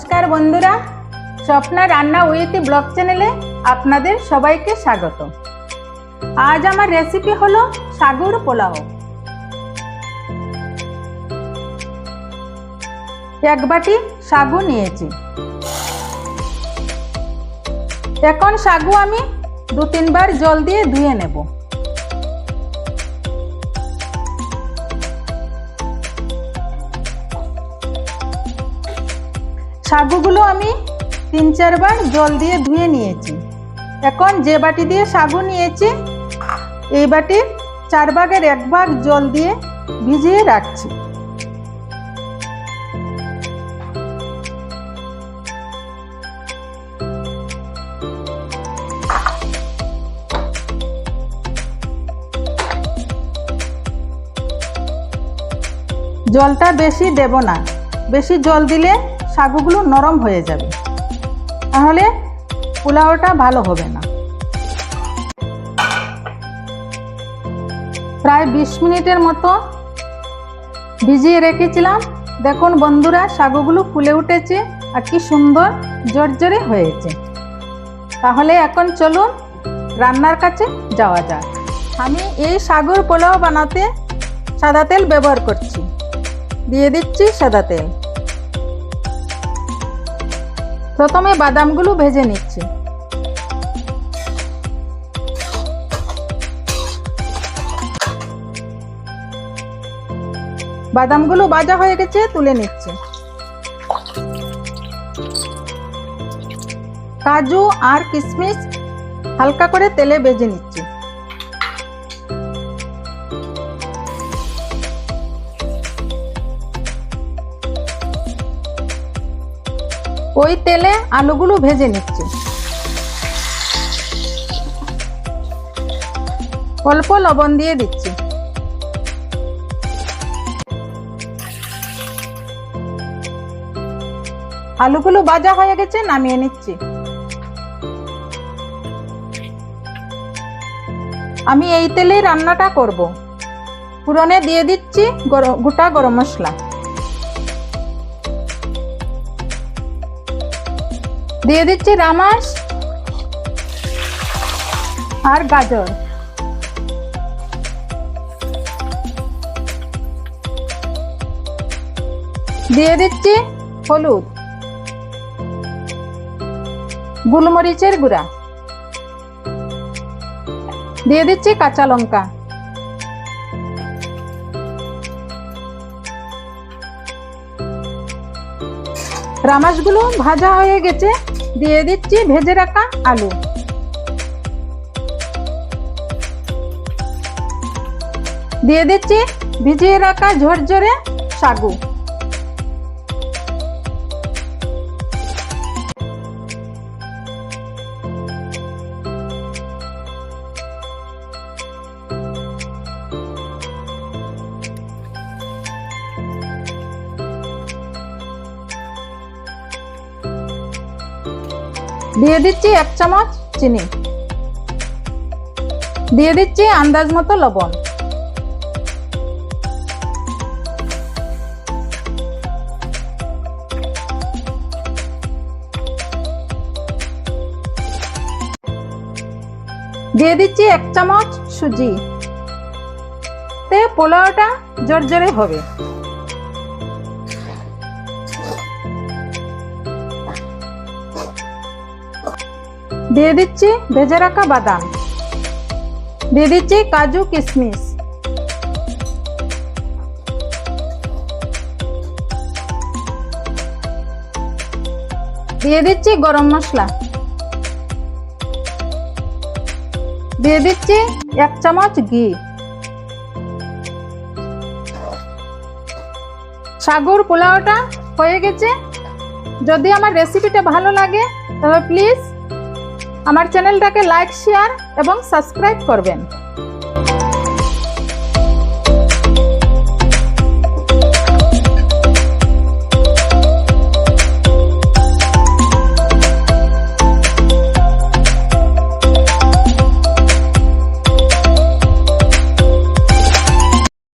নমস্কার বন্ধুরা, স্বপ্না রান্না উইথ ব্লগ চ্যানেলে আপনাদের সবাইকে স্বাগত। আজ আমার রেসিপি হলো সাগুর পোলাও। এক বাটি সাগু নিয়েছি। এখন সাগু আমি দু তিনবার জল দিয়ে ধুয়ে নেব। সাগুগুলো আমি তিন চারবার জল দিয়ে ধুয়ে নিয়েছি। এখন যে বাটি দিয়ে সাগু নিয়েছি, এই বাটির চার ভাগের এক ভাগ জল দিয়ে ভিজিয়ে রাখছি। জলটা বেশি দেব না। বেশি জল দিলে সাগুগুলো নরম হয়ে যাবে। তাহলে পোলাওটা ভালো হবে না। প্রায় বিশ মিনিটের মতো ভিজিয়ে রেখেছিলাম। দেখুন বন্ধুরা সাগুগুলো ফুলে উঠেছে আর কি সুন্দর জর্জরে হয়েছে। তাহলে এখন চলুন রান্নার কাছে যাওয়া যাক। আমি এই সাগুর পোলাও বানাতে সাদা তেল ব্যবহার করছি। দিয়ে দিচ্ছি সাদা তেল। প্রথমে বাদামগুলো ভেজে নিচ্ছি। বাদামগুলো ভাজা হয়ে গেছে, তুলে নিচ্ছি। কাজু আর কিশমিশ হালকা করে তেলে ভেজে নিচ্ছি। ওই তেলে আলুগুলো ভেজে নিচ্ছি। অল্প লবণ দিয়ে দিচ্ছি। আলুগুলো ভাজা হয়ে গেছে, নামিয়ে নিচ্ছি। আমি এই তেলে রান্নাটা করব। পুরনে দিয়ে দিচ্ছি গোটা গরম মশলা। দিয়ে দিচ্ছি রামাস আর গাজর। দিয়ে দিচ্ছি হলুদ। গোলমরিচের গুঁড়া। দিয়ে দিচ্ছি কাঁচা লঙ্কা। রামাসগুলো ভাজা হয়ে গেছে। দিয়ে দিচ্ছি ভেজে রাখা আলু। দিয়ে দিচ্ছি ভিজিয়ে রাখা ঝরঝরে সাগু দিয়ে দিচ্ছি এক চামচ চিনি। দিয়ে দিচ্ছি আন্দাজ মতো লবণ। দিয়ে দিচ্ছি এক চামচ সুজি। তে পোলাওটা জর্জরে হবে। দিয়ে দিচ্ছি ভেজে রাখা বাদাম। দিয়ে দিচ্ছি কাজু কিশমিশ। দিয়ে দিচ্ছি গরম মশলা। দিয়ে দিচ্ছি এক চামচ ঘি। সাগর পোলাওটা হয়ে গেছে। যদি আমার রেসিপিটা ভালো লাগে তবে প্লিজ আমার চ্যানেলটাকে লাইক শেয়ার এবং সাবস্ক্রাইব করবেন।